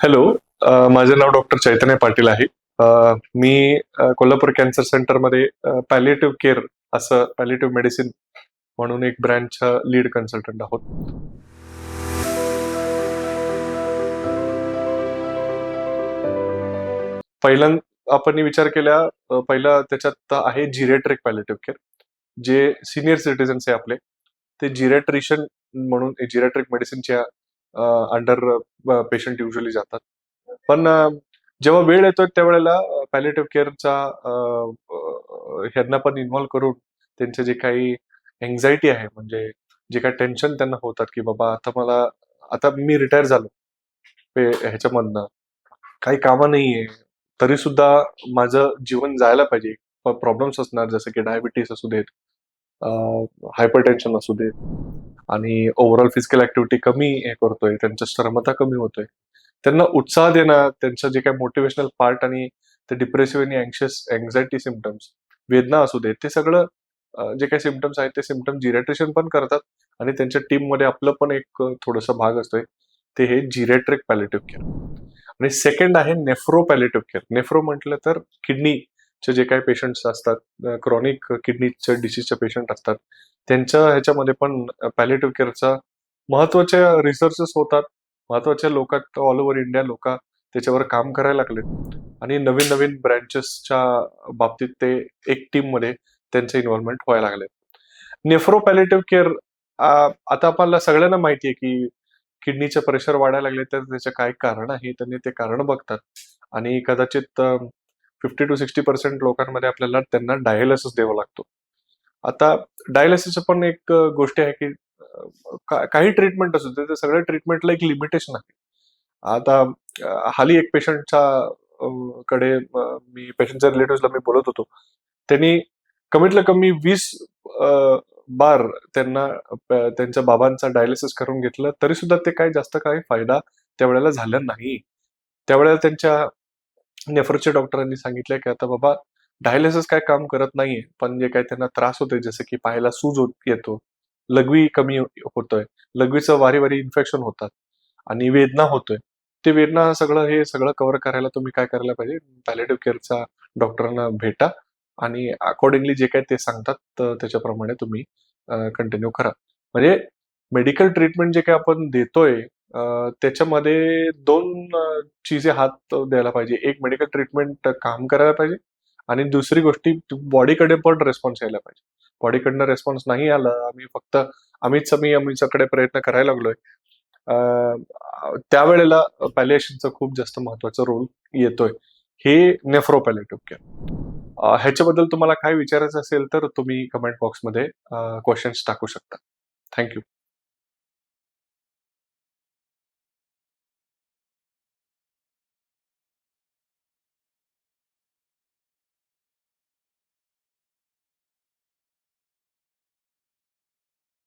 Hello माझे नाव doctor Chaitanya Patil आहे. मी कोल्हापूर कॅन्सर सेंटरमध्ये पॅलिएटिव्ह केअर असं पॅलेटिव्ह मेडिसिन म्हणून एक ब्रँचचा लीड कन्सल्टंट आहोत. पहिल्या आपण विचार केला पहिला त्याच्यात आहे जिरेट्रिक पॅलेटिव्ह केअर जे सिनियर सिटीजन्स आहे आपले ते जिरेट्रिशन म्हणून जिरेट्रिक मेडिसिनच्या अंडर पेशंट युजली जातात. पण जेव्हा वेळ येतो त्यावेळेला पॅलेटिव्ह केअरचा ह्यांना पण इन्व्हॉल्व करून त्यांचे जे काही एन्झायटी आहे म्हणजे जे काही टेन्शन त्यांना होतात की बाबा आता मला आता मी रिटायर झालो. ह्याच्यामधनं. काही कामं नाहीये. तरी सुद्धा माझं जीवन जायला पाहिजे. प्रॉब्लेम्स असणार जसं की डायबिटीस असू देत हायपर टेन्शन असू दे. आणि ओव्हरऑल फिजिकल ऍक्टिव्हिटी कमी हे करतोय त्यांच्या श्रमता कमी होतोय. त्यांना उत्साह देणं त्यांचं जे काही मोटिवेशनल पार्ट आणि ते डिप्रेसिव्ह आणि अँक्शियस अँझायटी सिमटम्स वेदना असू दे ते सगळं जे काही सिमटम्स आहेत ते सिमटम्स जिरेट्रेशन पण करतात आणि त्यांच्या टीममध्ये आपलं पण एक थोडासा भाग असतोय. ते हे जिरेट्रिक पॅलेटिव्ह केअर आणि सेकंड आहे नेफ्रो पॅलेटिव्ह केअर नेफ्रो म्हटलं तर किडनी चे जे काही पेशंट्स असतात क्रॉनिक किडनीच्या डिसीजचे पेशंट असतात त्यांच्या ह्याच्यामध्ये पण पॅलेटिव्ह केअरचा महत्त्वाच्या रिसर्चेस होतात. महत्त्वाच्या लोकात ऑल ओव्हर इंडिया लोक त्याच्यावर काम करायला लागले आणि नवीन नवीन ब्रँचेसच्या बाबतीत ते एक टीममध्ये त्यांचे इन्व्हॉल्वमेंट व्हायला लागले. नेफ्रो पॅलेटिव्ह केअर आता आपल्याला सगळ्यांना माहिती आहे की किडनीचे प्रेशर वाढायला लागले तर त्याचे काय कारण आहे? त्यांनी ते कारण बघतात. आणि कदाचित फिफ्टी टू सिक्स्टी पर्सेंट लोकांमध्ये आपल्याला त्यांना डायलिसिस द्यावा लागतो. आता डायलिसिस पण एक गोष्ट आहे की का- काही ट्रीटमेंट असू दे, सगळ्या ट्रीटमेंटला एक लिमिटेशन आहे. आता हाली एक पेशंटच्या कडे मी पेशंटच्या रिलेटिव्हला मी बोलत होतो. त्यांनी कमीतल्या कमी वीस बार त्यांना त्यांच्या बाबांचा डायलिसिस करून घेतलं तरी सुद्धा ते काही जास्त काही फायदा त्यावेळेला झाला नाही. त्यावेळेला त्यांच्या नेफ्रोच्या डॉक्टरांनी सांगितलं की आता बाबा डायलिसिस काय काम करत नाहीये पण जे काय त्यांना त्रास होतोय जसं की पायाला सूज होत येतो लघवी कमी होतोय लघवीचं वारी वारी इन्फेक्शन होतात आणि वेदना होतोय. ते वेदना सगळं हे सगळं कव्हर करायला तुम्ही काय करायला पाहिजे? पॅलेटिव्ह केअरचा डॉक्टरांना भेटा आणि अकॉर्डिंगली जे काही ते सांगतात त्याच्याप्रमाणे तुम्ही कंटिन्यू करा. म्हणजे मेडिकल ट्रीटमेंट जे काही आपण देतोय त्याच्यामध्ये दोन चीजे हात द्यायला पाहिजे. एक मेडिकल ट्रीटमेंट काम करायला पाहिजे आणि दुसरी गोष्टी बॉडीकडे पण रेस्पॉन्स यायला पाहिजे. बॉडीकडनं रेस्पॉन्स नाही आला आम्ही फक्त आम्हीच आम्ही आम्हीच्याकडे प्रयत्न करायला लागलोय. त्यावेळेला पॅलिएशनचा खूप जास्त महत्त्वाचा रोल येतोय. हे नेफ्रोपॅलेटिव्ह केअर ह्याच्याबद्दल तुम्हाला काय विचारायचं असेल तर तुम्ही कमेंट बॉक्समध्ये क्वेश्चन्स टाकू शकता. थँक्यू